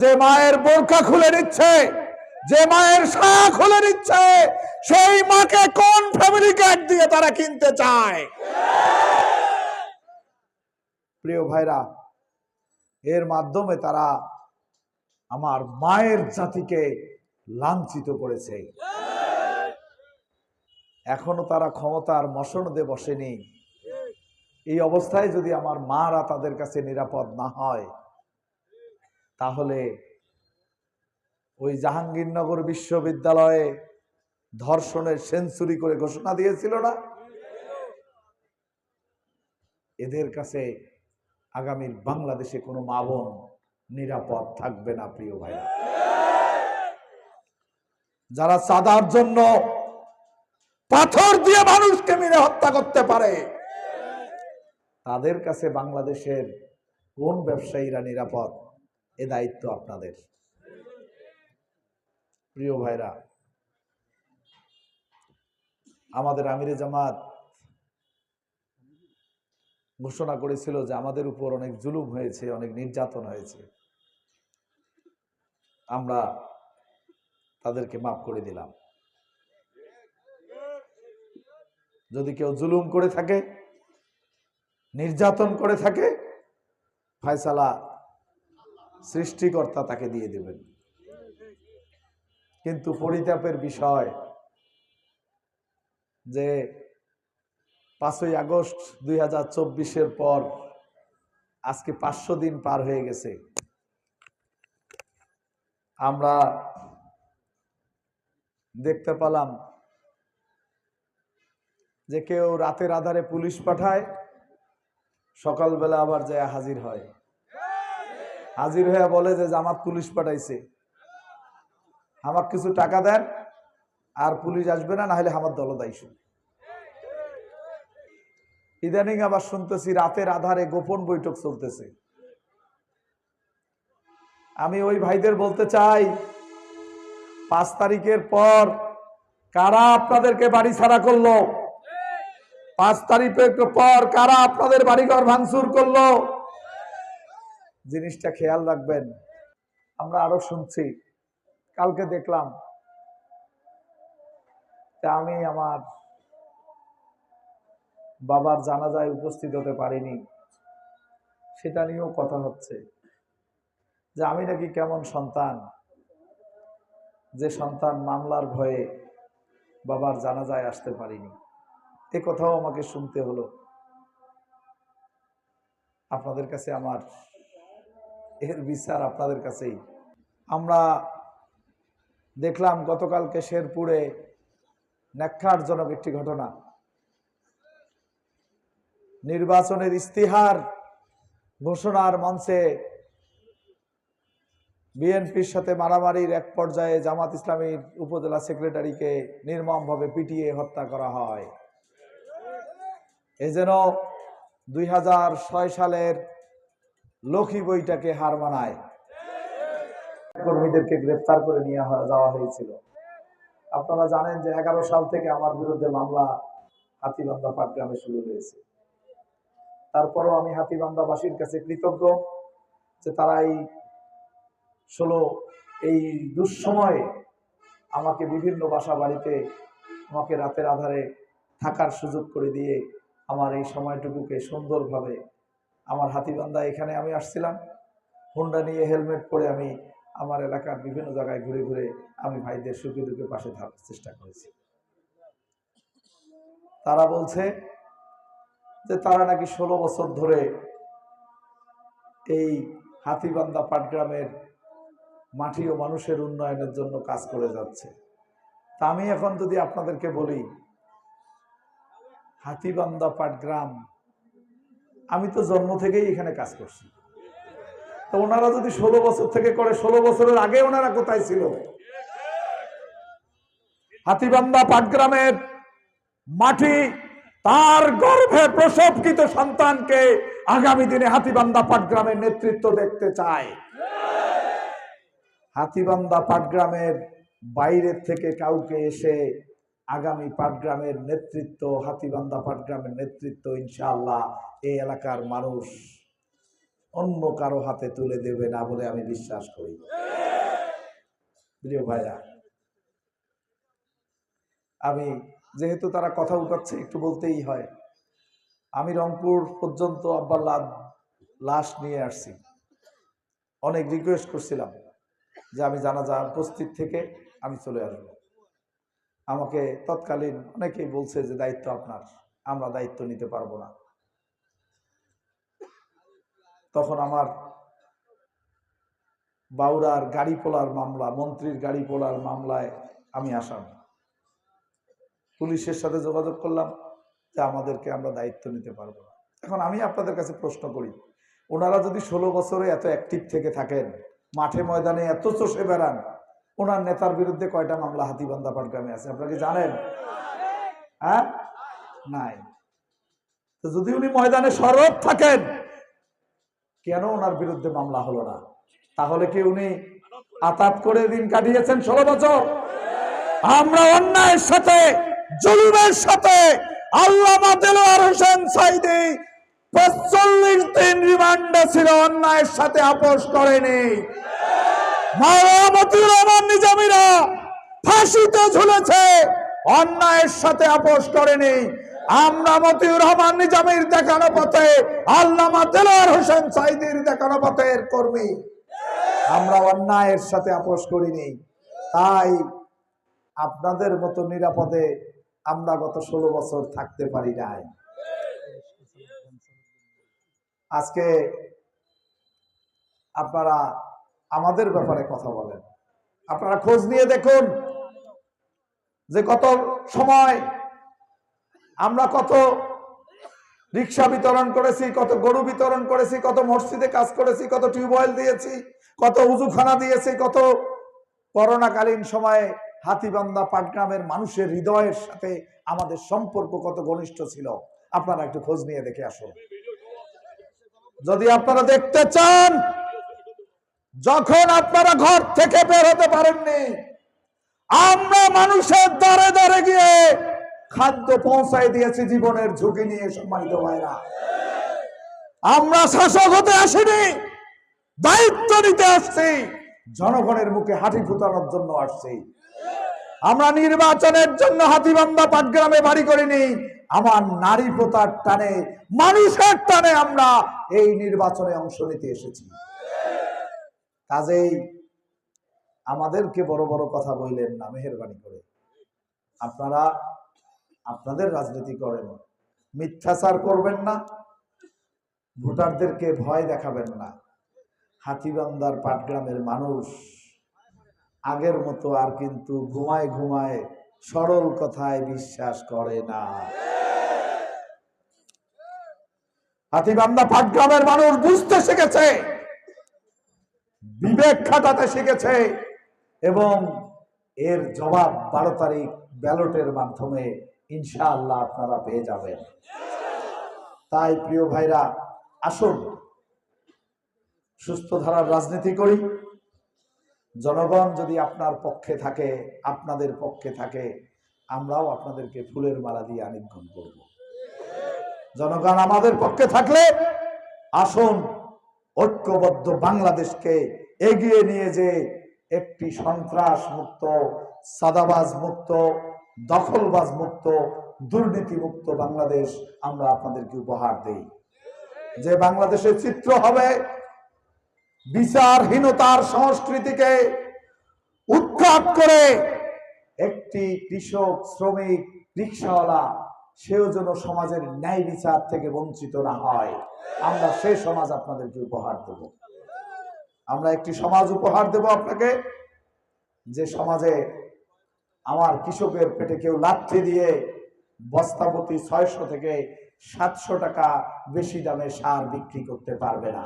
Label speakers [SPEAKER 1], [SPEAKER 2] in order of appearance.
[SPEAKER 1] যে মায়ের বোরখা খুলে নিচ্ছে, যে মায়ের সা খুলে নিচ্ছে, সেই মাকে কোন ফ্যামিলি কার্ড দিয়ে তারা কিনতে চায়? প্রিয় ভাইরা, এর মাধ্যমে তারা আমার মায়ের জাতিকে লাঞ্ছিত করেছে। এখনও তারা ক্ষমতার মসনদে বসেনি। এই অবস্থায় যদি আমার মারা তাদের কাছে নিরাপদ না হয় তাহলে ওই জাহাঙ্গীরনগর বিশ্ববিদ্যালয়ে ধর্ষণের সেঞ্চুরি করে ঘোষণা দিয়েছিল না? এদের কাছে আগামীর বাংলাদেশে কোনো মা বোন নিরাপদ থাকবে না, প্রিয় ভাইরা। যারা চাঁদার জন্য পাথর দিয়ে মানুষকে মেরে হত্যা করতে পারে, তাদের কাছে বাংলাদেশের কোন ব্যবসায়ীরা নিরাপদ? এ দায়িত্ব আপনাদের। প্রিয় ভাইরা, আমাদের আমিরে জামাত ঘোষণা করেছিল যে আমাদের উপর অনেক জুলুম হয়েছে, অনেক নির্যাতন হয়েছে। আমরা তাদেরকে মাফ করে দিলাম। যদি কেউ জুলুম করে থাকে, নির্যাতন করে থাকে, ফায়সালা সৃষ্টিকর্তা তাকে দিয়ে দেবেন। কিন্তু পরিতাপের বিষয় যে পাঁচই আগস্ট দুই হাজার চব্বিশের পর আজকে পাঁচশো দিন পার হয়ে গেছে। আমরা দেখতে পেলাম যে কেউ রাতের আধারে পুলিশ পাঠায়, সকালবেলা আবার যায় হাজির হয়। হাজির হয়ে বলে যে জামাত পুলিশ পাঠাইছে। আমার কিছু টাকা দেন, আর পুলিশ আসবে না হলে আমার দলদাইশ ইদানিং আবার শুনতেছি রাতের আধারে গোপন বৈঠক চলতেছে। আমি ওই ভাইদের বলতে চাই, পাঁচ তারিখের পর কারা আপনাদেরকে বাড়ি ছাড়া করল? পাঁচ তারিখের পর কারা আপনাদের বাড়িঘর ভাঙচুর করল? জিনিসটা খেয়াল রাখবেন। আমরা আরও শুনছি। কালকে দেখলাম আমি আমার বাবার জানাজায় উপস্থিত হতে পারিনি। সেটা নিয়েও কথা হচ্ছে। যে আমি নাকি কেমন সন্তান? যে সন্তান মামলার ভয়ে বাবার জানাজায় আসতে পারিনি। এ কথাও আমাকে শুনতে হলো। আপনাদের কাছে আমার এর বিচার আপনাদের কাছেই। আমরা দেখলাম গতকালকে শেরপুরে ন্যাক্ষারজনক একটি ঘটনা। নির্বাচনের ইস্তিহার ঘোষণার মঞ্চে বিএনপির সাথে মারামারির এক পর্যায়ে জামাত ইসলামীর উপজেলা সেক্রেটারিকে নির্মমভাবে পিটিয়ে হত্যা করা হয়। এ যেন দুই হাজার ছয় সালের লক্ষ্মী বইটাকে হার মানায়। কর্মীদেরকে গ্রেফতার করে নিয়ে যাওয়া হয়েছিল। আপনারা জানেন যে এগারো সাল থেকে আমার বিরুদ্ধে মামলা হাতিবান্ধা পাটগ্রামে শুরু হয়েছে। তারপরও আমি হাতিবান্ধাবাসীর কাছে কৃতজ্ঞ যে তারা এই ষোলো, এই দুঃসময়ে আমাকে বিভিন্ন বাসা বাড়িতে আমাকে রাতের আধারে থাকার সুযোগ করে দিয়ে আমার এই সময়টুকুকে সুন্দরভাবে আমার হাতিবান্ধা এখানে আমি আসছিলাম। হুন্ডা নিয়ে হেলমেট পরে আমি আমার এলাকার বিভিন্ন জায়গায় ঘুরে ঘুরে আমি ভাইদের সুখে দুঃখে পাশে থাকার চেষ্টা করেছি। তারা বলছে যে তারা নাকি ষোলো বছর ধরে এই হাতিবান্ধা পাটগ্রামের মাটি ও মানুষের উন্নয়নের জন্য কাজ করে যাচ্ছে। তা আমি এখন যদি আপনাদেরকে বলি, হাতিবান্ধা পাটগ্রাম আমি তো জন্ম থেকেই এখানে কাজ করছি। তো ওনারা যদি ষোলো বছর থেকে করে, ষোলো বছরের আগে ওনারা কোথায় ছিল? হাতিবান্ধা পাটগ্রামের মাটি, তার গর্ভে প্রসবকৃত সন্তানকে আগামী দিনে হাতিবান্ধা পাটগ্রামের নেতৃত্ব দেখতে চায়। হাতিবান্ধা পাটগ্রামের বাইরের থেকে কাউকে এসে আগামী পাটগ্রামের নেতৃত্ব, হাতিবান্ধা পাটগ্রামের নেতৃত্ব ইনশাআল্লাহ এই এলাকার মানুষ অন্য কারও হাতে তুলে দেবে না বলে আমি বিশ্বাস করি। প্রিয় ভাইরা আমি যেহেতু তারা কথা উঠাচ্ছে, একটু বলতেই হয়। আমি রংপুর পর্যন্ত আব্বার লাশ নিয়ে আসছি। অনেক রিকোয়েস্ট করছিলাম যে আমি জানাজা উপস্থিত থেকে আমি চলে আসব। আমাকে তৎকালীন অনেকেই বলছে যে, দায়িত্ব আপনার, আমরা দায়িত্ব নিতে পারব না। তখন আমার বাউরার গাড়ি পোলার মামলা, মন্ত্রীর গাড়ি পোলার মামলায় আমি আসাম। পুলিশের সাথে যোগাযোগ করলাম যে, আমাদেরকে আমরা দায়িত্ব নিতে পারব না। এখন আমি আপনাদের কাছে প্রশ্ন করি, ওনারা যদি ষোলো বছরে এত অ্যাক্টিভ থেকে থাকেন, মাঠে ময়দানে এত চষে বেড়ান ওনার নেতার বিরুদ্ধে কয়টা মামলা হাতিবান্ধা পাটগ্রামে আছে? আপনারা কি জানেন? হ্যাঁ? নাই। তো যদি উনি ময়দানে সরব থাকেন, কেন ওনার বিরুদ্ধে মামলা হলো না? তাহলে কি উনি আতাত করে দিন কাটিয়েছেন ষোলো বছর? আমরা অন্যায়ের সাথে, জুলুমের সাথে পঁচল্লিশ দিন রিমান্ডে ছিল, অন্যায়ের সাথে আপোষ করেনি। মাওলামতুর রহমান নিজামীরা ফাঁসিতে ঝুলেছে, অন্যায়ের সাথে আপোষ করেনি। আমরা মতিউর রহমান নিজামীর দেখানো পথে, আল্লামা দেলোয়ার হোসেন সাইদির দেখানো পথের কর্মী। আমরা অন্যায়ের সাথে আপোষ করিনি। তাই আপনাদের মতো নিরাপদে আমরা গত ষোলো বছর থাকতে পারি নাই। আজকে আপনারা আমাদের ব্যাপারে কথা বলেন। আপনারা খোঁজ নিয়ে দেখুন যে কত সময় আমরা কত রিক্সা বিতরণ করেছি, কত গরু বিতরণ করেছি, কত মসজিদে কাজ করেছি, কত টিউবওয়েল দিয়েছি, কত উজুখানা দিয়েছি, কত করোনাকালীন সময়ে হাতিবান্ধা পাটগ্রামের মানুষের হৃদয়ের সাথে আমাদের সম্পর্ক কত ঘনিষ্ঠ ছিল। আপনারা একটু খোঁজ নিয়ে দেখে আসুন। যদি আপনারা দেখতে চান যখন আপনারা ঘর থেকে বের হতে পারেননি, আমরা মানুষের দরে দ্বারে গিয়ে খাদ্য পৌঁছাই দিয়েছি জীবনের ঝুঁকি নিয়ে, সম্মানিত ভাইরা। আমরা শাসক হতে আসিনি, দায়িত্ব নিতে আসছি, জনগণের মুখে হাঁটি ফুটানোর জন্য আসছি। আমরা নির্বাচনের জন্য হাতিবান্ধা পাটগ্রামে বাড়ি করিনি, আমার নারী প্রতার টানে, মানুষের টানে আমরা এই নির্বাচনে অংশ নিতে এসেছি। কাজেই আমাদেরকে বড় বড় কথা বললেন না, মেহরবানি করে। আপনারা, আপনাদের রাজনীতি করেন মিথ্যাচার করবেন না। ভোটারদেরকে ভয় দেখাবেন না। হাতিবান্দার পাটগ্রামের মানুষ আগের মতো আর কিন্তু ঘুমায় ঘুমায় সরল কথায় বিশ্বাস করে না। হাতিবান্ধা পাটগ্রামের মানুষ বুঝতে শিখেছে। বিবেক খাটাতে শিখেছে এবং এর জবাব বারো তারিখ ব্যালটের মাধ্যমে ইনশাআল্লাহ আপনারা পেয়ে যাবেন। তাই প্রিয় ভাইরা, আসুন সুস্থ ধারার রাজনীতি করি। জনগণ যদি আপনার পক্ষে থাকে, আপনাদের পক্ষে থাকে, আমরাও আপনাদেরকে ফুলের মালা দিয়ে আনিগ্রহণ করব। জনগণ আমাদের পক্ষে থাকলে আসুন, ঐক্যবদ্ধ বাংলাদেশকে এগিয়ে নিয়ে যে একটি সন্ত্রাস মুক্ত, সাদাবাজ মুক্ত, দখলবাজ মুক্ত, দুর্নীতি মুক্ত বাংলাদেশ আমরা আপনাদেরকে উপহার দেই। যে বাংলাদেশের চিত্র হবে বিচারহীনতার সংস্কৃতিকে উৎখাত করে একটি কৃষক, শ্রমিক, রিক্সাওয়ালা, সেও যেন সমাজের ন্যায় বিচার থেকে বঞ্চিত না হয়। আমরা সেই সমাজ আপনাদেরকে উপহার দেব। আমরা একটি সমাজ উপহার দেব আপনাকে। যে সমাজে আমার কৃষকের পেটে কেউ লাথি দিয়ে বস্তা প্রতি ছয়শো থেকে সাতশো টাকা বেশি দামে সার বিক্রি করতে পারবে না।